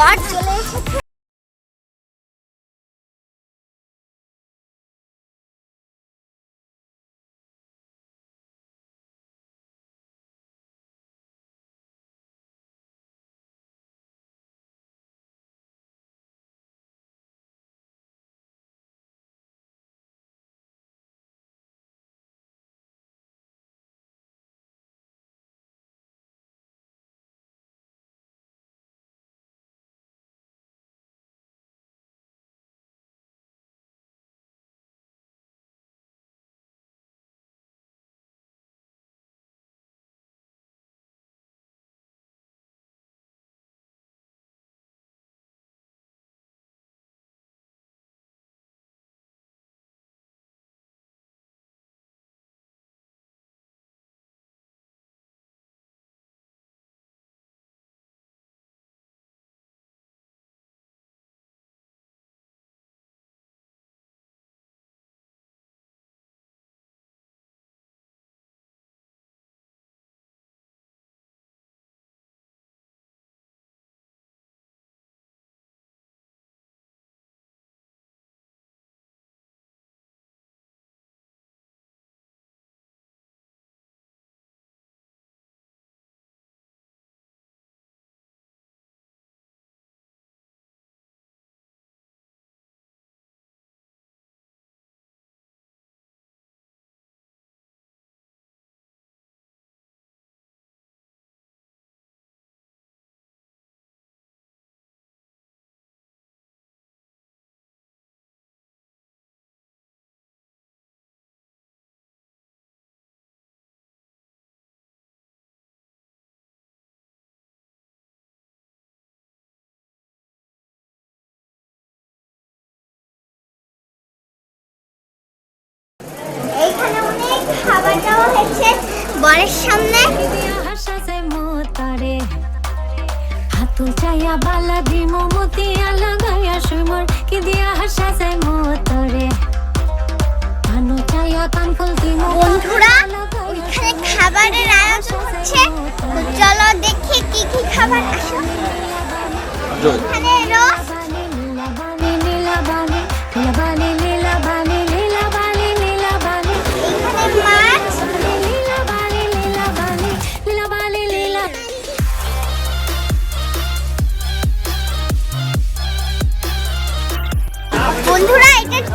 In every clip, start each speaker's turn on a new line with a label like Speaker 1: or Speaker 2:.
Speaker 1: বর চলে এসেছে বরের সামনে।
Speaker 2: হাতু চাইয়া বালা দি মমতিয়া লাগাইয়া সুমর কি দিয়া হাসাছে মোতরে কানু চাইয়া কান ফুল দি
Speaker 1: বন্ধুরা ওইখানে খাবারের আয়োজন হচ্ছে। তো চলো দেখি কি কি খাবার আসো। এখানে রোজ
Speaker 2: নীলা বালি নীলা বালি নীলা বালি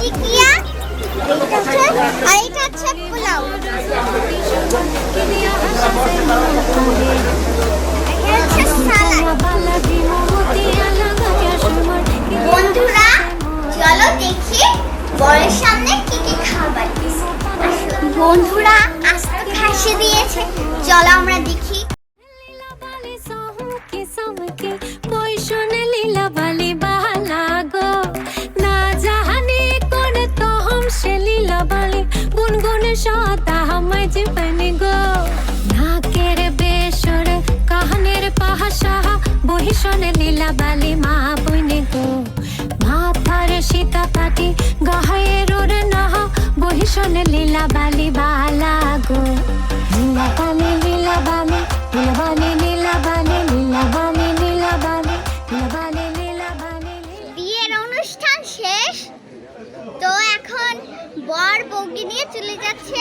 Speaker 1: টিকিয়া আর এটা হচ্ছে পোলাও। বন্ধুরা, চলো দেখি বরের সামনে কি কি খাবার। বন্ধুরা, আস্তে খাসি দিয়েছে। চলো আমরা দেখি।
Speaker 2: সতা হামাই জীবনী গো নাকের বেসর কাহানের পাহাসাহা বহিষণে লীলা বালি মা বইনে গো মাথার সীতা পাটি
Speaker 1: বউকে নিয়ে চলে যাচ্ছে।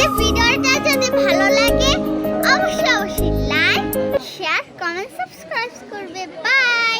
Speaker 1: আমাদের ভিডিওটা যদি ভালো লাগে অবশ্যই লাইক শেয়ার কমেন্ট সাবস্ক্রাইব করবে। বাই